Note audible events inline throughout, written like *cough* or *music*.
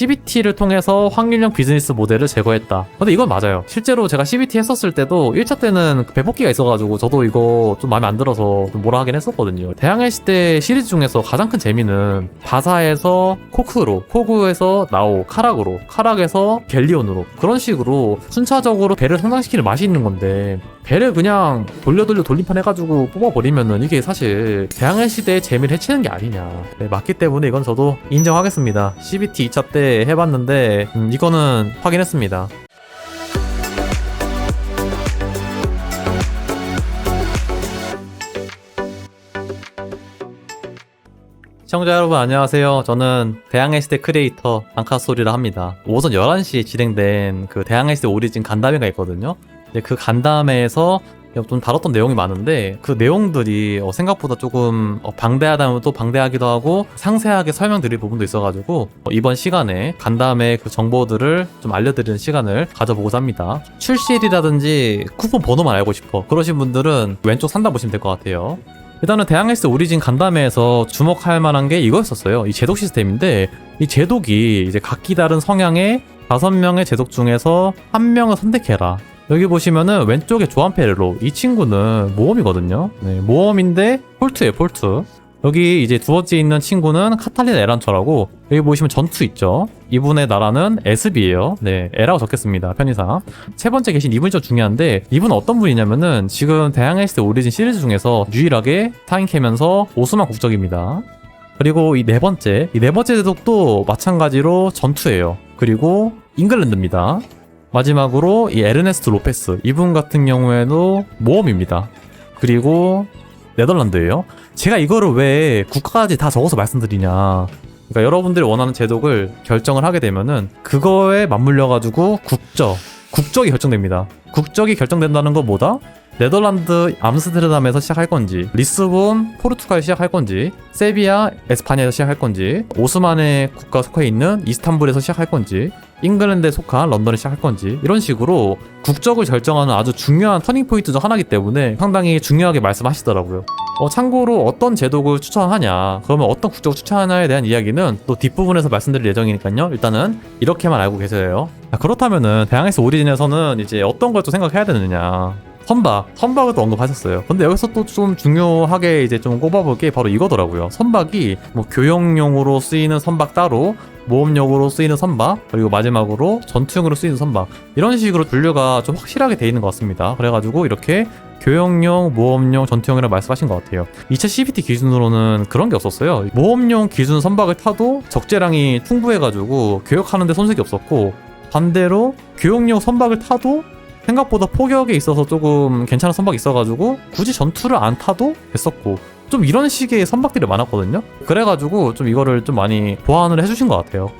CBT를 통해서 확률형 비즈니스 모델을 제거했다. 근데 이건 맞아요. 실제로 제가 CBT 했었을 때도 1차 때는 그 배포기가 있어가지고 저도 이거 좀 마음에 안 들어서 좀 뭐라 하긴 했었거든요. 대항해 시대 시리즈 중에서 가장 큰 재미는 바사에서 코크로, 코그에서 나오, 카락으로, 카락에서 갤리온으로 그런 식으로 순차적으로 배를 성장시키는 맛이 있는 건데 배를 그냥 돌려 돌려 돌림판 해가지고 뽑아버리면은 이게 사실 대항해 시대의 재미를 해치는 게 아니냐 네, 맞기 때문에 이건 저도 인정하겠습니다 CBT 2차 때 해봤는데 음, 이거는 확인했습니다 시청자 여러분 안녕하세요. 저는 대항해 시대 크리에이터 안카소리라 합니다. 오전 11시에 진행된 그 대항해 시대 오리진 간담회가 있거든요. 근데 그 간담회에서 좀 다뤘던 내용이 많은데 그 내용들이 어, 생각보다 조금 어, 방대하다면 또 방대하기도 하고 상세하게 설명드릴 부분도 있어가지고 어, 이번 시간에 간담회 그 정보들을 좀 알려드리는 시간을 가져보고자 합니다. 출시일이라든지 쿠폰 번호만 알고 싶어 그러신 분들은 왼쪽 산다 보시면 될 것 같아요. 일단은 대항헬스 오리진 간담회에서 주목할 만한 게 이거였었어요. 이 제독 시스템인데 이 제독이 이제 각기 다른 성향의 다섯 명의 제독 중에서 한 명을 선택해라. 여기 보시면은 왼쪽에 조한페르로 이 친구는 모험이거든요. 네, 모험인데 폴트예요, 폴트. 여기 이제 두 번째 있는 친구는 카탈린 에란처라고 여기 보시면 전투 있죠. 이분의 나라는 에스비예요. 네, 에라고 적겠습니다. 편의상. 세 번째 계신 이분이 좀 중요한데 이분은 어떤 분이냐면은 지금 대항헬스 오리진 시리즈 중에서 유일하게 타인 캐면서 오스만 국적입니다. 그리고 이 네 번째, 이 네 번째 제독도 마찬가지로 전투예요. 그리고 잉글랜드입니다. 마지막으로 이 에르네스트 로페스 이분 같은 경우에도 모험입니다. 그리고 네덜란드예요. 제가 이거를 왜 국가까지 다 적어서 말씀드리냐. 그러니까 여러분들이 원하는 제독을 결정을 하게 되면은 그거에 맞물려 가지고 국적, 국적이 결정됩니다. 국적이 결정된다는 건 뭐다? 네덜란드 암스테르담에서 시작할 건지, 리스본 포르투갈 시작할 건지, 세비야 에스파냐에서 시작할 건지, 오스만의 국가 속해 있는 이스탄불에서 시작할 건지, 잉글랜드에 속한 런던에 시작할 건지 이런 식으로 국적을 결정하는 아주 중요한 터닝 포인트 중 하나이기 때문에 상당히 중요하게 말씀하시더라고요. 어, 참고로 어떤 제독을 추천하냐, 그러면 어떤 국적을 추천하냐에 대한 이야기는 또 뒷부분에서 말씀드릴 예정이니까요. 일단은 이렇게만 알고 계세요. 아, 그렇다면은 대항에서 오리진에서는 이제 어떤 걸 또 생각해야 되느냐. 선박, 선박을 또 언급하셨어요. 근데 여기서 또 좀 중요하게 이제 좀 꼽아볼 게 바로 이거더라고요. 선박이 뭐 교역용으로 쓰이는 선박 따로, 모험용으로 쓰이는 선박, 그리고 마지막으로 전투용으로 쓰이는 선박. 이런 식으로 분류가 좀 확실하게 돼 있는 것 같습니다. 그래가지고 이렇게 교역용, 모험용, 전투용이라 말씀하신 것 같아요. 2차 CBT 기준으로는 그런 게 없었어요. 모험용 기준 선박을 타도 적재량이 풍부해가지고 교역하는데 손색이 없었고, 반대로 교역용 선박을 타도 생각보다 포격에 있어서 조금 괜찮은 선박이 있어가지고 굳이 전투를 안 타도 됐었고 좀 이런 식의 선박들이 많았거든요. 그래가지고 좀 이거를 좀 많이 보완을 해주신 것 같아요.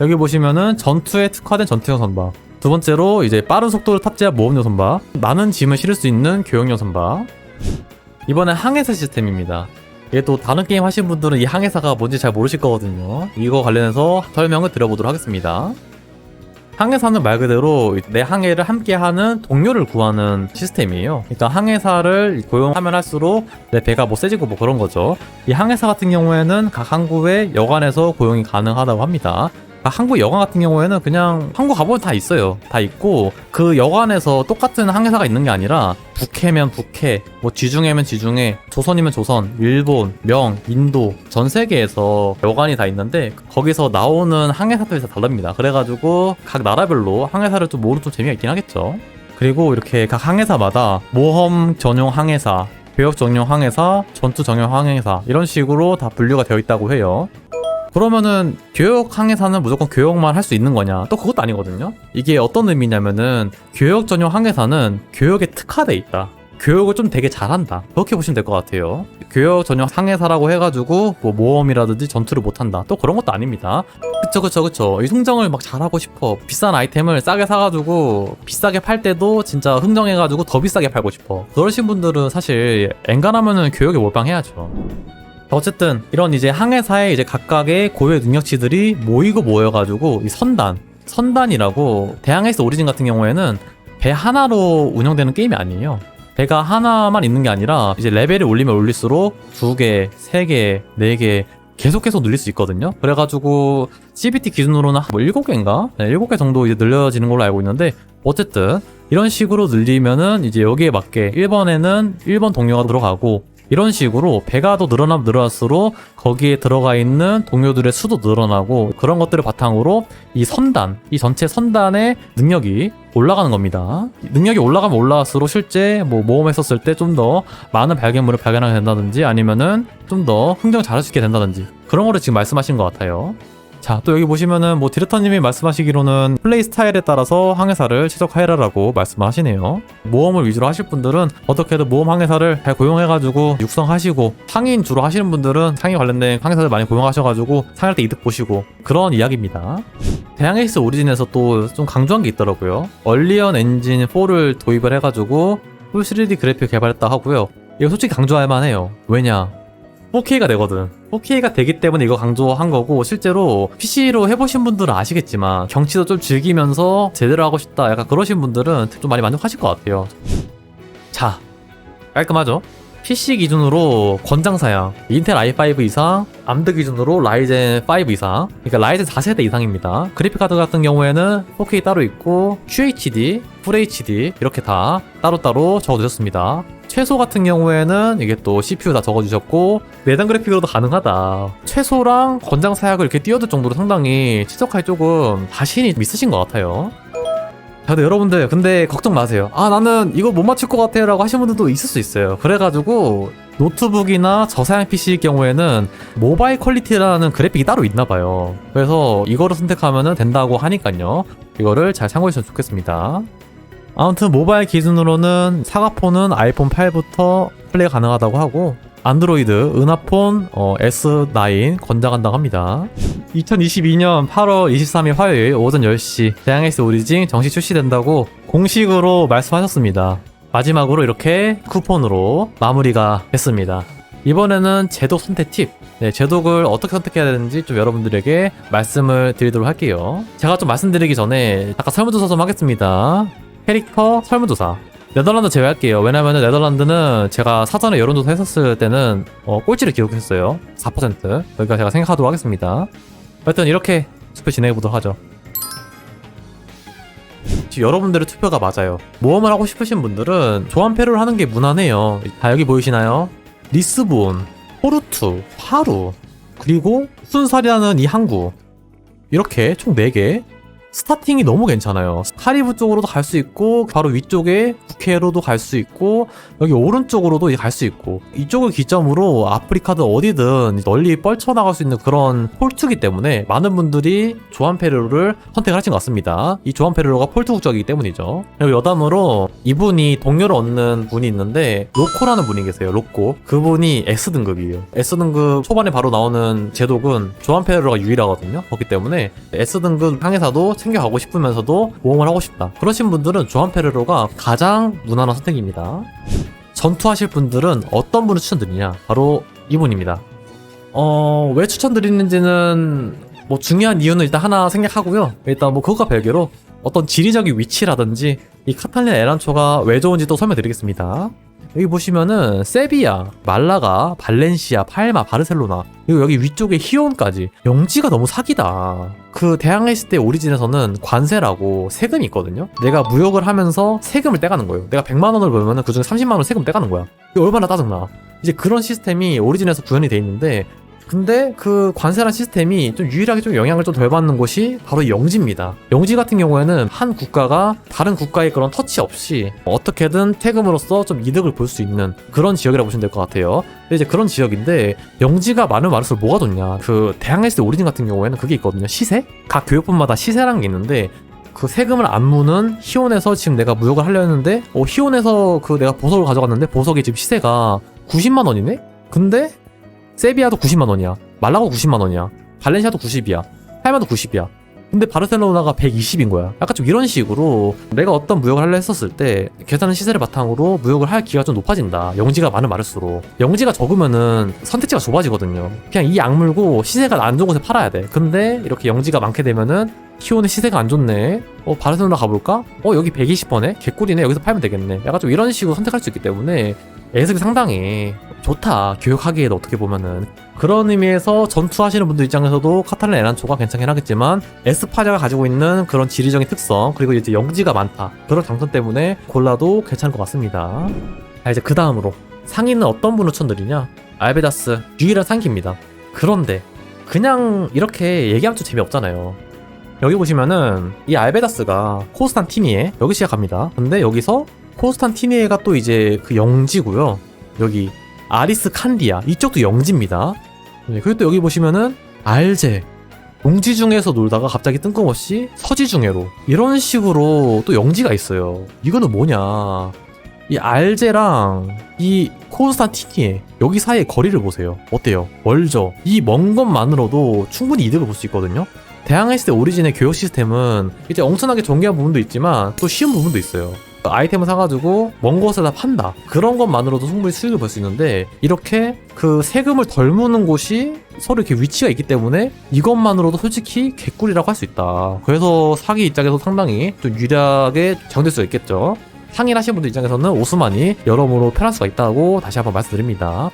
여기 보시면은 전투에 특화된 전투용 선박. 두 번째로 이제 빠른 속도를 탑재한 모험용 선박. 많은 짐을 실을 수 있는 교역용 선박. 이번엔 항해사 시스템입니다. 이게 또 다른 게임 하신 분들은 이 항해사가 뭔지 잘 모르실 거거든요. 이거 관련해서 설명을 드려보도록 하겠습니다 항해사는 말 그대로 내 항해를 함께하는 동료를 구하는 시스템이에요. 그러니까 항해사를 고용하면 할수록 내 배가 뭐 세지고 뭐 그런 거죠. 이 항해사 같은 경우에는 각 항구의 여관에서 고용이 가능하다고 합니다. 항구 여관 같은 경우에는 그냥 항구 가보면 다 있어요. 다 있고 그 여관에서 똑같은 항해사가 있는 게 아니라 북해면 북해, 뭐 지중해면 지중해, 조선이면 조선, 일본, 명, 인도 전 세계에서 여관이 다 있는데 거기서 나오는 항해사들이 다 다릅니다. 그래가지고 각 나라별로 항해사를 좀 모르는 좀 재미가 있긴 하겠죠. 그리고 이렇게 각 항해사마다 모험 전용 항해사, 교역 전용 항해사, 전투 전용 항해사 이런 식으로 다 분류가 되어 있다고 해요. 그러면은 교역 항해사는 무조건 교역만 할 수 있는 거냐? 또 그것도 아니거든요. 이게 어떤 의미냐면은 교역 전용 항해사는 교역에 특화돼 있다. 교역을 좀 되게 잘한다. 그렇게 보시면 될 것 같아요. 교역 전용 항해사라고 해가지고 뭐 모험이라든지 전투를 못한다. 또 그런 것도 아닙니다. 그쵸 그쵸 그쵸. 이 흥정을 막 잘하고 싶어. 비싼 아이템을 싸게 사가지고 비싸게 팔 때도 진짜 흥정해가지고 더 비싸게 팔고 싶어. 그러신 분들은 사실 엔간하면은 교역에 몰빵해야죠. 어쨌든 이런 이제 항해사에 이제 각각의 고유의 능력치들이 모이고 모여가지고 이 선단 선단이라고 대항해스 오리진 같은 경우에는 배 하나로 운영되는 게임이 아니에요. 배가 하나만 있는 게 아니라 이제 레벨을 올리면 올릴수록 두 개, 세 개, 네 개, 계속 계속 늘릴 수 있거든요. 그래가지고 CBT 기준으로는 뭐 7개인가? 네, 7개 정도 이제 늘려지는 걸로 알고 있는데 어쨌든 이런 식으로 늘리면은 이제 여기에 맞게 1번에는 1번 동료가 들어가고 이런 식으로 배가 더 늘어나면 늘어날수록 거기에 들어가 있는 동료들의 수도 늘어나고 그런 것들을 바탕으로 이 선단, 이 전체 선단의 능력이 올라가는 겁니다. 능력이 올라가면 올라갈수록 실제 뭐 모험했었을 때 좀 더 많은 발견물을 발견하게 된다든지 아니면은 좀 더 흥정 잘할 수 있게 된다든지 그런 거를 지금 말씀하신 것 같아요. 자, 또 여기 보시면은 뭐 디렉터님이 말씀하시기로는 플레이 스타일에 따라서 항해사를 최적화해라라고 말씀을 하시네요. 모험을 위주로 하실 분들은 어떻게든 모험 항해사를 잘 고용해가지고 육성하시고 상인 주로 하시는 분들은 상인 관련된 항해사들 많이 고용하셔가지고 상할 때 이득 보시고 그런 이야기입니다. 대항 에이스 오리진에서 또 좀 강조한 게 있더라고요. 얼리언 엔진 4를 도입을 해가지고 풀 3D 그래픽 개발했다 하고요. 이거 솔직히 강조할 만해요. 왜냐? 4K가 되거든. 4K가 되기 때문에 이거 강조한 거고 실제로 PC로 해보신 분들은 아시겠지만 경치도 좀 즐기면서 제대로 하고 싶다 약간 그러신 분들은 좀 많이 만족하실 것 같아요. 자, 깔끔하죠? PC 기준으로 권장 사양 인텔 i5 이상, 암드 기준으로 라이젠 5 이상, 그러니까 라이젠 4세대 이상입니다. 그래픽 카드 같은 경우에는 4K 따로 있고 QHD, FHD 이렇게 다 따로따로 적어주셨습니다. 최소 같은 경우에는 이게 또 CPU 다 적어주셨고 내장 그래픽으로도 가능하다. 최소랑 권장 사양을 이렇게 띄워줄 정도로 상당히 최적화에 조금 자신이 있으신 것 같아요. 자, 여러분들, 근데 걱정 마세요. 아, 나는 이거 못 맞출 것 같아요. 라고 하시는 분들도 있을 수 있어요. 그래가지고, 노트북이나 저사양 PC일 경우에는 모바일 퀄리티라는 그래픽이 따로 있나 봐요. 그래서 이거를 선택하면 된다고 하니까요. 이거를 잘 참고해 주시면 좋겠습니다. 아무튼 모바일 기준으로는 사과폰은 아이폰 8부터 플레이 가능하다고 하고 안드로이드 은하폰 어, S9 권장한다고 합니다. 2022년 8월 23일 화요일 오전 10시 대항에스 오리진 정식 출시된다고 공식으로 말씀하셨습니다. 마지막으로 이렇게 쿠폰으로 마무리가 됐습니다. 이번에는 제독 선택 팁. 네, 제독을 어떻게 선택해야 되는지 좀 여러분들에게 말씀을 드리도록 할게요. 제가 좀 말씀드리기 전에 아까 설문조사 좀 하겠습니다. 캐릭터 설문조사. 네덜란드 제외할게요. 왜냐면 네덜란드는 제가 사전에 여론조사 했었을 때는 어, 꼴찌를 기록했어요. 4%. 그러니까 제가 생각하도록 하겠습니다. 하여튼 이렇게 투표 진행해 보도록 하죠. 여러분들의 투표가 맞아요. 모험을 하고 싶으신 분들은 조합패를 하는 게 무난해요. 다 여기 보이시나요? 리스본, 포르투, 파루, 그리고 순살이라는 이 항구. 이렇게 총 4개. 스타팅이 너무 괜찮아요. 카리브 쪽으로도 갈 수 있고 바로 위쪽에 국회로도 갈 수 있고 여기 오른쪽으로도 갈 수 있고 이쪽을 기점으로 아프리카든 어디든 널리 뻘쳐나갈 수 있는 그런 폴트기 때문에 많은 분들이 조한 페르로를 선택을 하신 것 같습니다. 이 조한 페르로가 폴트 국적이기 때문이죠. 그리고 여담으로 이분이 동료를 얻는 분이 있는데 로코라는 분이 계세요. 로코. 그분이 S등급이에요. S등급 초반에 바로 나오는 제독은 조한 페르로가 유일하거든요. 그렇기 때문에 S등급 항해사도 챙겨가고 싶으면서도 모험을 하고 싶다. 그러신 분들은 조한페르로가 가장 무난한 선택입니다. 전투하실 분들은 어떤 분을 추천드리냐? 바로 이분입니다. 어, 왜 추천드리는지는 뭐 중요한 이유는 일단 하나 생략하고요. 일단 뭐 그것과 별개로 어떤 지리적인 위치라든지 이 카탈리나 에란초가 왜 좋은지 또 설명드리겠습니다. 여기 보시면은 세비야, 말라가, 발렌시아, 팔마, 바르셀로나 그리고 여기 위쪽에 히온까지 영지가 너무 사기다. 그 대항했을 때 오리진에서는 관세라고 세금이 있거든요. 내가 무역을 하면서 세금을 떼가는 거예요. 내가 100만 원을 벌면은 그중에 30만 원 세금 떼가는 거야. 이게 얼마나 짜증나. 이제 그런 시스템이 오리진에서 구현이 돼 있는데 근데 그 관세란 시스템이 좀 유일하게 좀 영향을 좀 덜 받는 곳이 바로 영지입니다. 영지 같은 경우에는 한 국가가 다른 국가의 그런 터치 없이 어떻게든 태금으로써 좀 이득을 볼 수 있는 그런 지역이라고 보시면 될 것 같아요. 근데 이제 그런 지역인데 영지가 많은 많을수록 뭐가 좋냐? 그때 오리진 같은 경우에는 그게 있거든요. 시세? 각 교육분마다 시세라는 게 있는데 그 세금을 안 무는 히온에서 지금 내가 무역을 하려 했는데 어 히온에서 그 내가 보석을 가져갔는데 보석이 지금 시세가 90만 원이네? 근데 세비야도 90만 원이야. 말라고 90만 원이야. 발렌시아도 90이야. 팔마도 90이야. 근데 바르셀로나가 120인 거야. 약간 좀 이런 식으로 내가 어떤 무역을 하려 했었을 때 계산한 시세를 바탕으로 무역을 할 기회가 좀 높아진다. 영지가 많은 많을수록. 영지가 적으면은 선택지가 좁아지거든요. 그냥 이 악물고 시세가 안 좋은 곳에 팔아야 돼. 근데 이렇게 영지가 많게 되면은 키오는 시세가 안 좋네. 어, 바르셀로나 가볼까? 어, 여기 120번에? 개꿀이네. 여기서 팔면 되겠네. 약간 좀 이런 식으로 선택할 수 있기 때문에 예습이 상당히 좋다. 교육하기에도 어떻게 보면은. 그런 의미에서 전투하시는 분들 입장에서도 카탈린 에란초가 괜찮긴 하겠지만 에스파냐가 가지고 있는 그런 지리적인 특성 그리고 이제 영지가 많다. 그런 장점 때문에 골라도 괜찮을 것 같습니다. 자 이제 그 다음으로 상위는 어떤 분을 추천드리냐? 알베다스 유일한 상기입니다. 그런데 그냥 이렇게 얘기하면 좀 재미없잖아요. 여기 보시면은 이 알베다스가 코스탄티니에 여기 시작합니다. 근데 여기서 코스탄티니에가 또 이제 그 영지고요. 여기 아리스 칸디아 이쪽도 영지입니다. 네, 그리고 또 여기 보시면은 알제 동지 중에서 놀다가 갑자기 뜬금없이 서지 중해로 이런 식으로 또 영지가 있어요. 이거는 뭐냐? 이 알제랑 이 코스탄티니에 여기 사이의 거리를 보세요. 어때요? 멀죠? 이 먼 것만으로도 충분히 이득을 볼 수 있거든요. 대항했을 때 오리진의 교육 시스템은 이제 엄청나게 정교한 부분도 있지만 또 쉬운 부분도 있어요. 아이템을 사가지고 먼 곳에다 판다. 그런 것만으로도 충분히 수익을 볼수 있는데 이렇게 그 세금을 덜 무는 곳이 서로 이렇게 위치가 있기 때문에 이것만으로도 솔직히 개꿀이라고 할 수 있다. 그래서 사기 입장에서 상당히 좀 유리하게 정될 수 있겠죠. 상인 하시는 분들 입장에서는 오스만이 여러모로 편할 수가 있다고 다시 한번 말씀드립니다.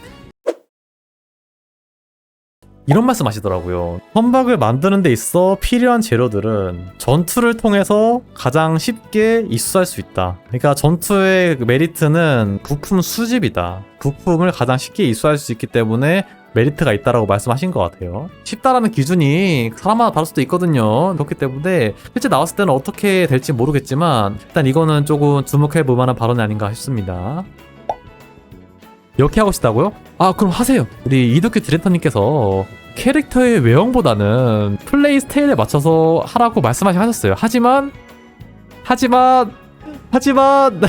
이런 말씀 하시더라고요. 선박을 만드는 데 있어 필요한 재료들은 전투를 통해서 가장 쉽게 입수할 수 있다. 그러니까 전투의 그 메리트는 부품 수집이다. 부품을 가장 쉽게 입수할 수 있기 때문에 메리트가 있다라고 말씀하신 것 같아요. 쉽다라는 기준이 사람마다 다를 수도 있거든요. 그렇기 때문에 실제 나왔을 때는 어떻게 될지 모르겠지만 일단 이거는 조금 주목해 볼 만한 발언이 아닌가 싶습니다. 이렇게 하고 싶다고요? 아 그럼 하세요. 우리 이덕규 디렉터님께서 캐릭터의 외형보다는 플레이 스타일에 맞춰서 하라고 말씀하시 하셨어요. 하지만 하지만 하지만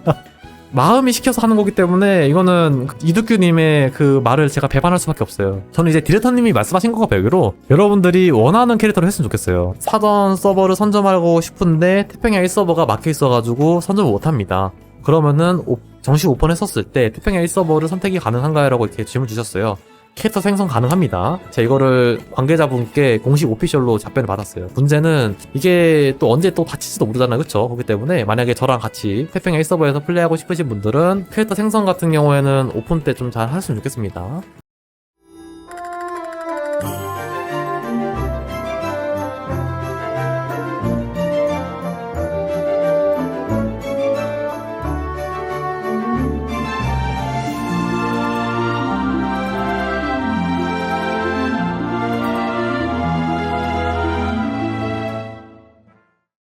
*laughs* 마음이 시켜서 하는 거기 때문에 이거는 이덕규님의 그 말을 제가 배반할 수밖에 없어요. 저는 이제 디렉터님이 말씀하신 것과 별개로 여러분들이 원하는 캐릭터를 했으면 좋겠어요. 사전 서버를 선점하고 싶은데 태평양 1서버가 막혀 있어가지고 선점을 못합니다. 그러면은 오- 정식 오픈 했었을 때 태평양 1서버를 선택이 가능한가요? 라고 이렇게 질문 주셨어요. 캐릭터 생성 가능합니다. 제가 이거를 관계자분께 공식 오피셜로 답변을 받았어요. 문제는 이게 또 언제 또 다칠지도 모르잖아요. 그쵸? 그렇기 때문에 만약에 저랑 같이 태평양 1서버에서 플레이하고 싶으신 분들은 캐릭터 생성 같은 경우에는 오픈 때 좀 잘 하셨으면 좋겠습니다.